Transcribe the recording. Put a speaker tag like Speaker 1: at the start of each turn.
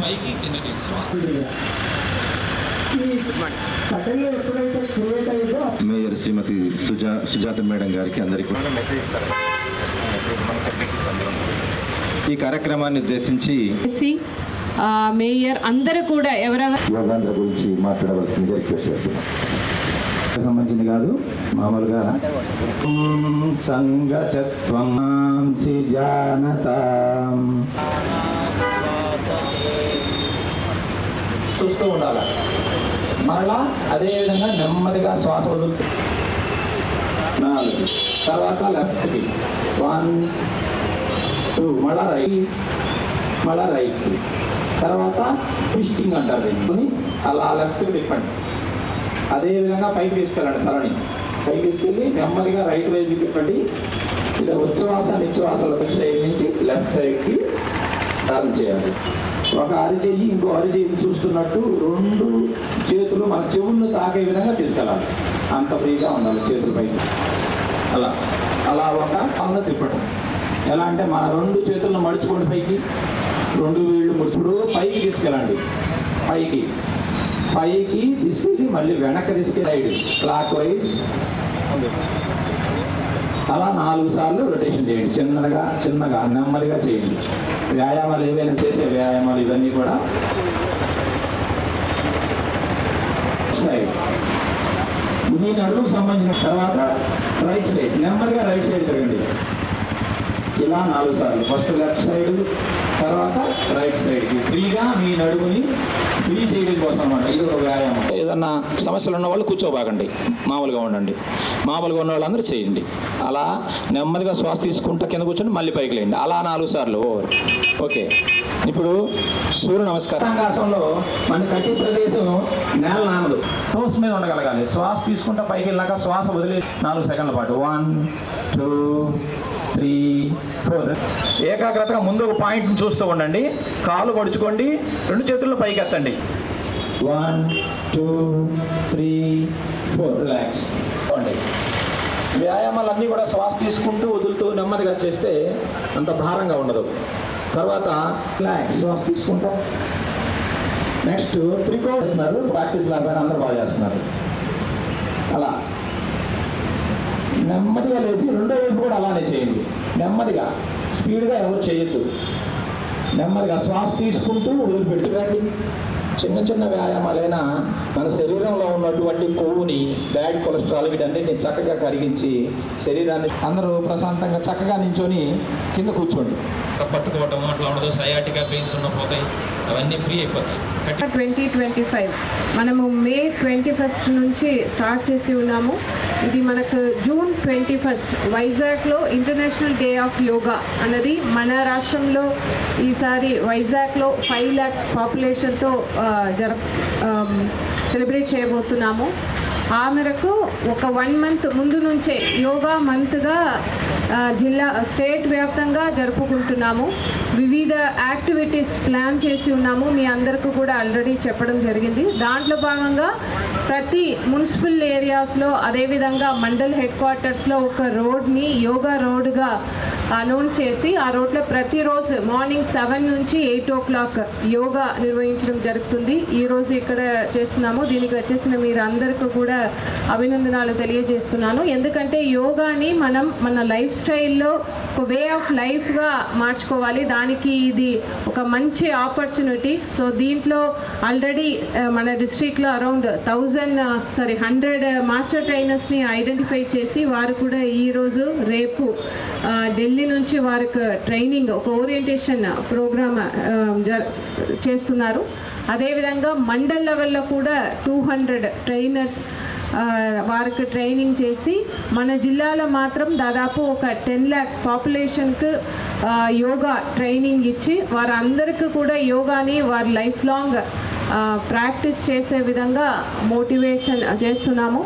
Speaker 1: పైకి కిందకి
Speaker 2: పటంలో ఎప్పుడైతే క్రియేట్ అయ్యిందో
Speaker 3: మేయర్ శ్రీమతి సుజా సుజాత మేడం గారికి అందరికీ. ఈ కార్యక్రమాన్ని ఉద్దేశించి
Speaker 4: మేయర్ అందరూ కూడా ఎవరెవరు
Speaker 3: యోగాంధ్ర గురించి మాట్లాడవలసిందిగా రిక్వెస్ట్ చేస్తున్నాం సంబంధించింది కాదు మామూలుగా. సంగచత్వం జానతాం. చూస్తూ ఉండాలి. మరలా అదేవిధంగా నెమ్మదిగా శ్వాస వదులుతూ. నాలుగు. తర్వాత లెఫ్ట్కి. One two. మళ్ళా రైట్. మళ్ళా రైట్కి. తర్వాత ట్విస్టింగ్ అంటారు దీన్ని. అలా లెఫ్ట్కి తిప్పండి. అదేవిధంగా పైకి తీసుకెళ్ళండి తలని. పైకి తీసుకెళ్ళి నెమ్మదిగా రైట్ వైపు తిప్పండి. ఇలా ఉచ్ఛ్వాస నిశ్వాసాల అయ్యి నుంచి లెఫ్ట్ సైడ్కి టర్న్ చేయాలి. ఒక అరిచేయి ఇంకో అరిచేయి చూస్తున్నట్టు రెండు చేతులు మన చెవులను తాకే విధంగా తీసుకెళ్ళాలి. అంత ఫ్రీగా ఉండాలి చేతులపై అలా. అలా ఒక పనులు తిప్పడం. ఎలా అంటే మన రెండు చేతులను మడుచుకోండి పైకి. రెండు వేళ్ళు ముడుచుడు పైకి తీసుకెళ్ళండి. పైకి. పైకి తీసుకెళ్ళి మళ్ళీ వెనక్కి తీసుకెళ్ళి క్లాక్ వైజ్ అలా నాలుగు సార్లు రొటేషన్ చేయండి. చిన్నగా చిన్నగా నెమ్మదిగా చేయండి. వ్యాయామాలు ఏవైనా చేసే వ్యాయామాలు ఇవన్నీ కూడా సైడ్ మీ నడుముకు సంబంధించిన తర్వాత రైట్ సైడ్ నెమ్మదిగా రైట్ సైడ్ తిరగండి. ఇలా నాలుగు సార్లు. ఫస్ట్ లెఫ్ట్ సైడ్ తర్వాత రైట్ సైడ్కి ఫ్రీగా మీ నడుముని ఫ్రీ చేయడం కోసం అన్నమాట. ఇది ఒక వ్యాయామం. ఏదన్నా సమస్యలు ఉన్న వాళ్ళు కూర్చోబాకండి. మామూలుగా ఉండండి. మామూలుగా ఉన్న వాళ్ళందరూ చేయండి. అలా నెమ్మదిగా శ్వాస తీసుకుంటా కింద కూర్చొని మళ్ళీ పైకి లేండి అలా నాలుగు సార్లు. Over okay. ఇప్పుడు సూర్య నమస్కారం. ఆకాశంలో మన కట్టి ప్రదేశం నేల నానదు. టోస్ మీద ఉండగలగాలి. శ్వాస తీసుకుంటా పైకి వెళ్ళాక శ్వాస వదిలే నాలుగు సెకండ్ల పాటు. One two three four. ఏకాగ్రతగా ముందు ఒక పాయింట్ని చూస్తూ ఉండండి. కాలు పడుచుకోండి. రెండు చేతుల్లో పైకి ఎత్తండి one two three four relax చూడండి. వ్యాయామాలన్నీ కూడా శ్వాస తీసుకుంటూ వదులుతూ నెమ్మదిగా చేస్తే అంత భారంగా ఉండదు. తర్వాత రిలాక్స్ శ్వాస తీసుకుంటా. నెక్స్ట్ త్రికోణ చేస్తున్నారు. ప్రాక్టీస్ లాగా అందరూ బాగా చేస్తున్నారు. అలా. నెమ్మదిగా లేచి రెండో వైపు కూడా అలానే చేయండి. నెమ్మదిగా. స్పీడ్గా ఎవరు చేయొద్దు. నెమ్మదిగా శ్వాస తీసుకుంటూ వదిలిపెట్టి రండి చిన్న చిన్న వ్యాయామాలైనా మన శరీరంలో ఉన్నటువంటి కొవ్వుని బ్యాడ్ కొలెస్ట్రాల్ వీటన్నిటిని చక్కగా కరిగించి శరీరాన్ని అందరూ ప్రశాంతంగా చక్కగా నించొని కింద కూర్చోండి.
Speaker 1: పట్టుకోవటం అట్లా ఉండదు. సయాటికా పెయిన్స్ ఉన్న పోతాయి. అవన్నీ ఫ్రీ అయిపోతాయి.
Speaker 4: Twenty twenty five. మనము మే ట్వంటీ ఫస్ట్ నుంచి స్టార్ట్ చేసి ఉన్నాము. ఇది మనకు జూన్ ట్వంటీ ఫస్ట్ వైజాగ్లో ఇంటర్నేషనల్ డే ఆఫ్ యోగా అన్నది మన రాష్ట్రంలో ఈసారి వైజాగ్లో ఫైవ్ ల్యాక్ పాపులేషన్తో జర సెలబ్రేట్ చేయబోతున్నాము. ఆ మేరకు ఒక వన్ మంత్ ముందు నుంచే యోగా మంత్గా జిల్లా స్టేట్ వ్యాప్తంగా జరుపుకుంటున్నాము. వివిధ యాక్టివిటీస్ ప్లాన్ చేసి ఉన్నాము. మీ అందరికీ కూడా ఆల్రెడీ చెప్పడం జరిగింది. దాంట్లో భాగంగా ప్రతి మున్సిపల్ ఏరియాస్లో అదేవిధంగా మండల్ హెడ్ క్వార్టర్స్లో ఒక రోడ్ని యోగా రోడ్గా అనౌన్స్ చేసి ఆ రోడ్లో ప్రతిరోజు మార్నింగ్ సెవెన్ నుంచి ఎయిట్ ఓ క్లాక్ యోగా నిర్వహించడం జరుగుతుంది. ఈరోజు ఇక్కడ చేస్తున్నాము. దీనికి వచ్చేసిన మీరు అందరికీ కూడా అభినందనాలు తెలియజేస్తున్నాను. ఎందుకంటే యోగాని మనం మన లైఫ్ స్టైల్లో ఒక వే ఆఫ్ లైఫ్గా మార్చుకోవాలి. దానికి ఇది ఒక మంచి ఆపర్చునిటీ. సో దీంట్లో ఆల్రెడీ మన డిస్ట్రిక్ట్లో around thousand sorry hundred master ట్రైనర్స్ని identify చేసి వారు కూడా ఈరోజు రేపు ఢిల్లీ ఢిల్లీ నుంచి వారికి ట్రైనింగ్ ఒక ఓరియంటేషన్ ప్రోగ్రామ్ um, చేస్తున్నారు. అదేవిధంగా మండల్ లెవెల్లో కూడా టూ హండ్రెడ్ ట్రైనర్స్ వారికి ట్రైనింగ్ చేసి మన జిల్లాలో మాత్రం దాదాపు ఒక టెన్ ల్యాక్ పాపులేషన్కి యోగా ట్రైనింగ్ ఇచ్చి వారందరికీ కూడా యోగాని వారి లైఫ్ లాంగ్ ప్రాక్టీస్ చేసే విధంగా మోటివేషన్ చేస్తున్నాము.